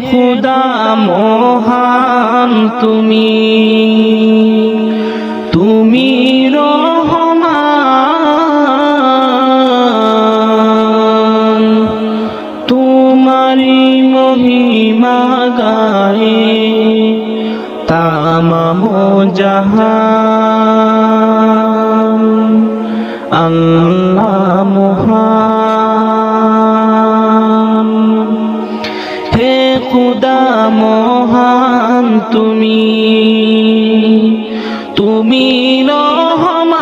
খুদা মহান তুমি। তুমি রহমান। তোমারি মহিমা গায়ে তামাম জাহান। আল্লাহ মহান। মহান তুমি। তুমি রহমান।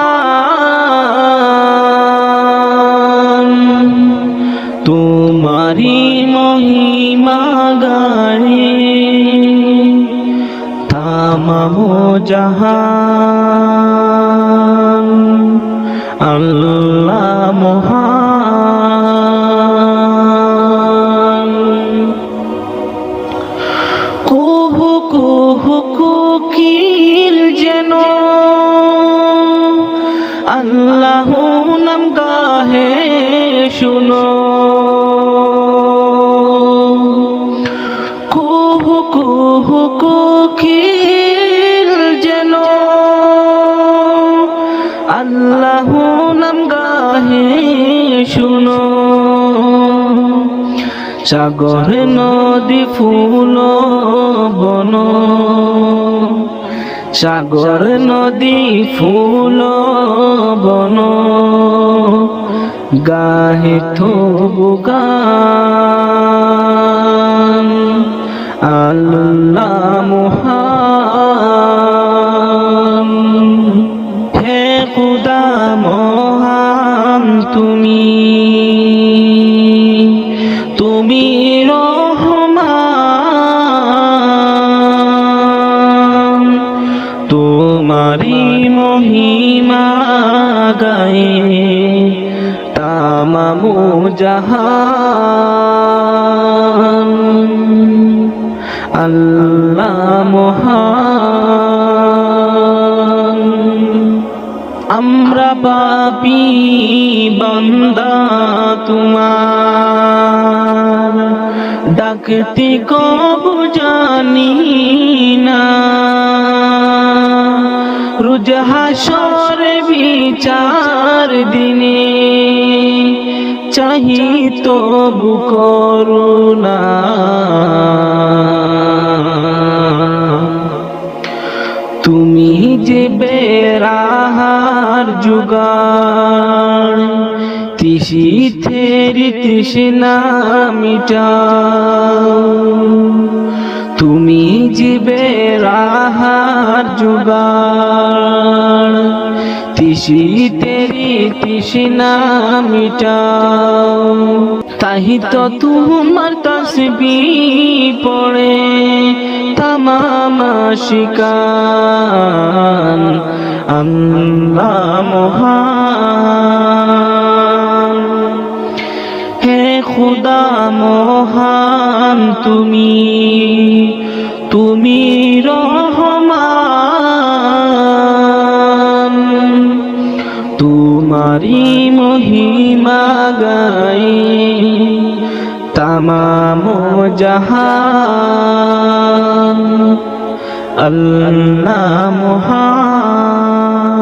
তোমারি মহিমা গায়ে তামাম জাহান। আল্লাহ নাম গাহে শুনো। কুহু কুহু কুকিল যেন। আল্লাহ নাম গাহে শুনো। সাগর নদী ফুল বন। সাগর নদী ফুল বন গাহে থবু গান তোমারি মহিমা গায়ে তামামু জাহান। আল্লাহ মহান। আমরা পাপি বন্দা তোমার। ডাকতে কব জানি না। রুজ হাসর বিচার দিনে চাহি তবু করুণা। তুমি যে বেড়াহার যুগার তিসি থেরি তৃষ্ণা মিটাও। তুমি যে বেড়াহার যুগার তিসি তেরি তৃষ্ণা মিটাও। তাহি তো তোমার তসবি পড়ে, তামাম শিকান আল্লাহ মহান। হে খুদা মহান তুমি তুমি মহিমা গাই তামাম জাহান আল্লাহ মহান।